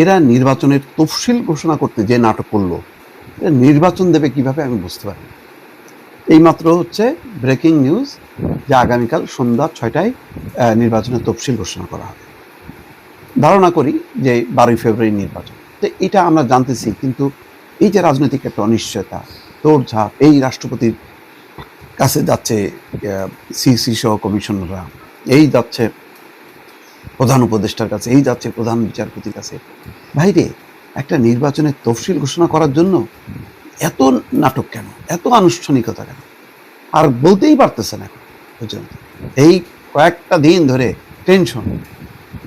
এরা নির্বাচনের তফসিল ঘোষণা করতে যে নাটক করল, এরা নির্বাচন দেবে কীভাবে আমি বুঝতে পারি। এইমাত্র হচ্ছে ব্রেকিং নিউজ, যে আগামীকাল সন্ধ্যা ছয়টায় নির্বাচনের তফসিল ঘোষণা করা হবে ধারণা করি যে বারোই ফেব্রুয়ারি নির্বাচন তো এটা আমরা জানতেছি, কিন্তু এই যে রাজনৈতিক একটা অনিশ্চয়তা, দৌড়ঝাঁপ, এই রাষ্ট্রপতির কাছে যাচ্ছে সিসি সহ কমিশনাররা, এই যাচ্ছে প্রধান উপদেষ্টার কাছে, এই যাচ্ছে প্রধান বিচারপতির কাছে। ভাইরে একটা নির্বাচনের তফসিল ঘোষণা করার জন্য এত নাটক কেন? এত আনুষ্ঠানিকতা কেন? আর বলতেই পারতেছেন এখন পর্যন্ত। এই কয়েকটা দিন ধরে টেনশন।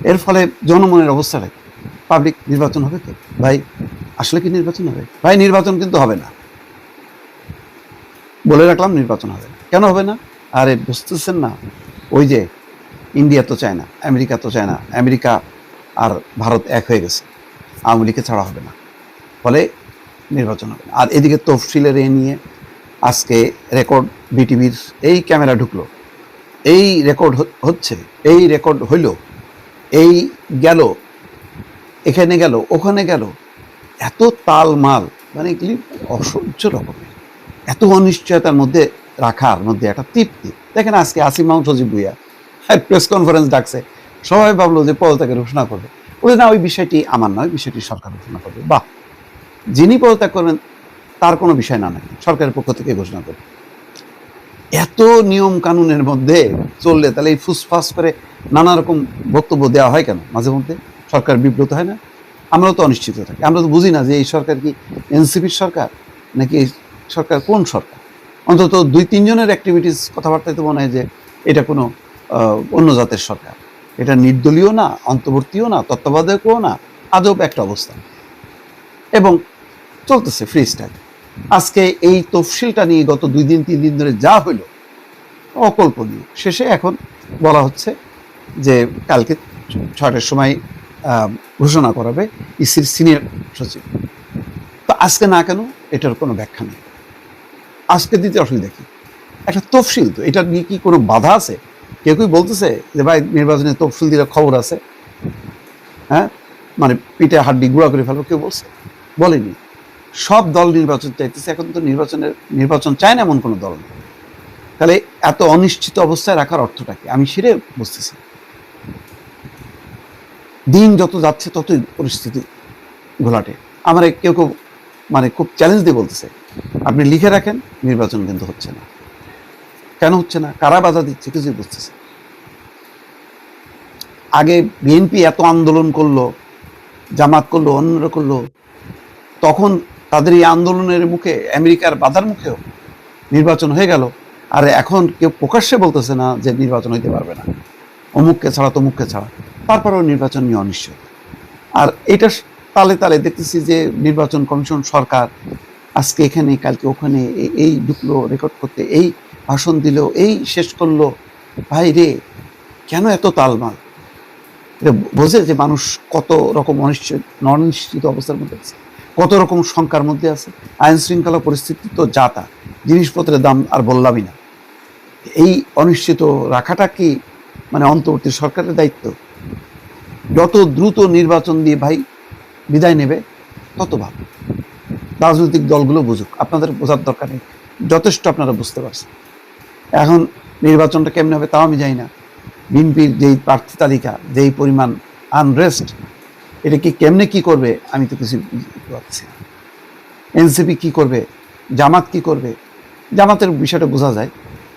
এর ফলে জনমনের অবস্থাটা কি? পাবলিক নির্বাচন হবে তো? ভাই, আসলে কি নির্বাচন হবে? ভাই, নির্বাচন কিন্তু হবে না। বলে রাখলাম, নির্বাচন হবে কেন হবে না? আরে, বুঝতেছেন না। ওই যে ইন্ডিয়া তো চায় না, আমেরিকা তো চায় না, আমেরিকা আর ভারত এক হয়ে গেছে। আওয়ামী লীগকে ছাড়া হবে না, ফলে নির্বাচন হবে না। আর এদিকে তফসিলের এ নিয়ে আজকে রেকর্ড বিটিভির এই ক্যামেরা ঢুকলো, এই রেকর্ড হচ্ছে, এই রেকর্ড হইল, এই গেল, এখানে গেল, ওখানে গেল, এত তাল মাল মানে এগুলি অসহ্য রকমের, এত অনিশ্চয়তার মধ্যে রাখার মধ্যে একটা তৃপ্তি। দেখেন আজকে আসিম মাহমুদ সজিব প্রেস কনফারেন্স ডাকছে। সবাই ভাবলো যে পদত্যাগের ঘোষণা করবে। বলে, না, ওই বিষয়টি আমার নয়, বিষয়টি সরকার ঘোষণা করবে। বাহ! যিনি পদত্যাগ করবেন তার কোনো বিষয় না নাকি? সরকারের পক্ষ থেকে ঘোষণা করবে। এত নিয়ম কানুনের মধ্যে চললে তাহলে এই ফুসফাস করে নানা রকম বক্তব্য দেওয়া হয় কেন? মাঝে মধ্যে সরকার বিব্রত হয় না? আমরাও তো অনিশ্চিত থাকি। আমরা তো বুঝি না যে এই সরকার কি এনসিপির সরকার, নাকি এই সরকার কোন সরকার? অন্তত দুই তিনজনের অ্যাক্টিভিটিস কথাবার্তায় তো মনে হয় যে এটা কোনো অন্য জাতের সরকার। এটা নির্দলীয় না, অন্তর্বর্তীও না, তত্ত্বাবধায়কও না আজব একটা অবস্থা এবং চলতেছে ফ্রি স্টাইল আজকে এই তফসিলটা নিয়ে গত দুই দিন, তিন দিন ধরে যা হইল, অকল্পনীয়। শেষে এখন বলা হচ্ছে যে কালকে ছয়টার সময় ঘোষণা করাবে ইসির সিনিয়র সচিব। তো আজকে না কেন এটার কোনো ব্যাখ্যা নেই? আজকে দিতে অসুবিধা কি একটা তফসিল তো, এটা নিয়ে কি কোনো বাধা আছে? কেউ কেউ বলতেছে যে, ভাই, নির্বাচনে তফসিল দিলে খবর আছে। হ্যাঁ? মানে পিঠে হাড্ডি গুঁড়া করে ফেলব কেউ বলছে? বলেনি। সব দল নির্বাচন চাইতেছে, এখন তো নির্বাচনের, নির্বাচন চায় না এমন কোনো দল তাহলে এত অনিশ্চিত অবস্থায় রাখার অর্থটা কি? আমি সেরে বুঝতেছি। দিন যত যাচ্ছে, ততই পরিস্থিতি ঘোলাটে। আমার কেউ কেউ মানে খুব চ্যালেঞ্জ দিয়ে বলতেছে, আপনি লিখে রাখেন, নির্বাচন কিন্তু হচ্ছে না। কেন হচ্ছে না? কারা বাধা দিচ্ছে? কিছুই বুঝতেছে আগে বিএনপি এত আন্দোলন করল, জামাত করল, অন্যরা করল, তখন তাদের এই আন্দোলনের মুখে, আমেরিকার বাধার মুখেও নির্বাচন হয়ে গেল। আর এখন কেউ প্রকাশ্যে বলতেছে না যে নির্বাচন হইতে পারবে না। অমুককে ছাড়া, তমুককে ছাড়া। তারপরেও নির্বাচন নিয়ে অনিশ্চয় আর এটা তালে তালে দেখতেছি যে নির্বাচন কমিশন সরকার আজকে এখানে কালকে ওখানে এই ঢুকলো রেকর্ড করতে, এই ভাষণ দিল এই শেষ করল, ভাই রে, কেন এত তালমাল? এটা বোঝে যে মানুষ কত রকম অনিশ্চিত অনিশ্চিত অবস্থার মধ্যে আছে, কত রকম শঙ্কার মধ্যে আছে। আইন শৃঙ্খলা পরিস্থিতি তো যাতা জিনিসপত্রের দাম আর বললামই না। এই অনিশ্চিত রাখাটা কি মানে অন্তর্বর্তী সরকারের দায়িত্ব? যত দ্রুত নির্বাচন দিয়ে ভাই বিদায় নেবে, তত ভালো। রাজনৈতিক দলগুলো বুঝুক, আপনাদের বোঝার দরকার নেই, যথেষ্ট আপনারা বুঝতে পারছেন। এখন নির্বাচনটা কেমনে হবে তাও আমি জানি না। বিএনপির যেই প্রার্থী তালিকা, যেই পরিমাণ আনরেস্ট এটা কি কেমনে কি করবে আমি তো কিছু না। এনসিপি কি করবে? জামাত কি করবে? জামাতের বিষয়টা বোঝা যায়।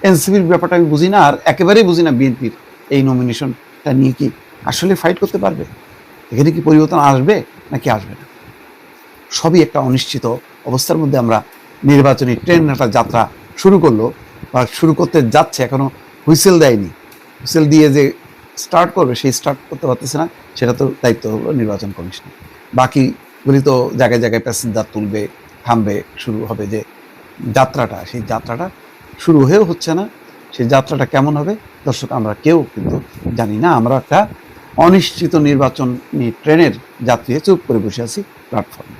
এনসিপির ব্যাপারটা আমি বুঝি না আর একেবারেই বুঝি না বিএনপির এই নমিনেশনটা নিয়ে কি আসলে ফাইট করতে পারবে? এখানে কি পরিবর্তন আসবে নাকি আসবে না? সবই একটা অনিশ্চিত অবস্থার মধ্যে আমরা নির্বাচনী ট্রেন একটা যাত্রা শুরু করল। বা শুরু করতে যাচ্ছে, এখনও হুইসেল দেয়নি। হুইসেল দিয়ে যে স্টার্ট করবে, সেই স্টার্ট করতে পারতেছে না, সেটা তো দায়িত্ব হলো নির্বাচন কমিশন। বাকিগুলি তো জায়গায় জায়গায় প্যাসেঞ্জার তুলবে, থামবে, শুরু হবে যে যাত্রাটা, সেই যাত্রাটা শুরু হয়েও হচ্ছে না। সেই যাত্রাটা কেমন হবে, দর্শক, আমরা কেউ কিন্তু জানি না। আমরা একটা অনিশ্চিত নির্বাচন নিয়ে ট্রেনের যাত্রী চুপ করে বসে আছি প্ল্যাটফর্মে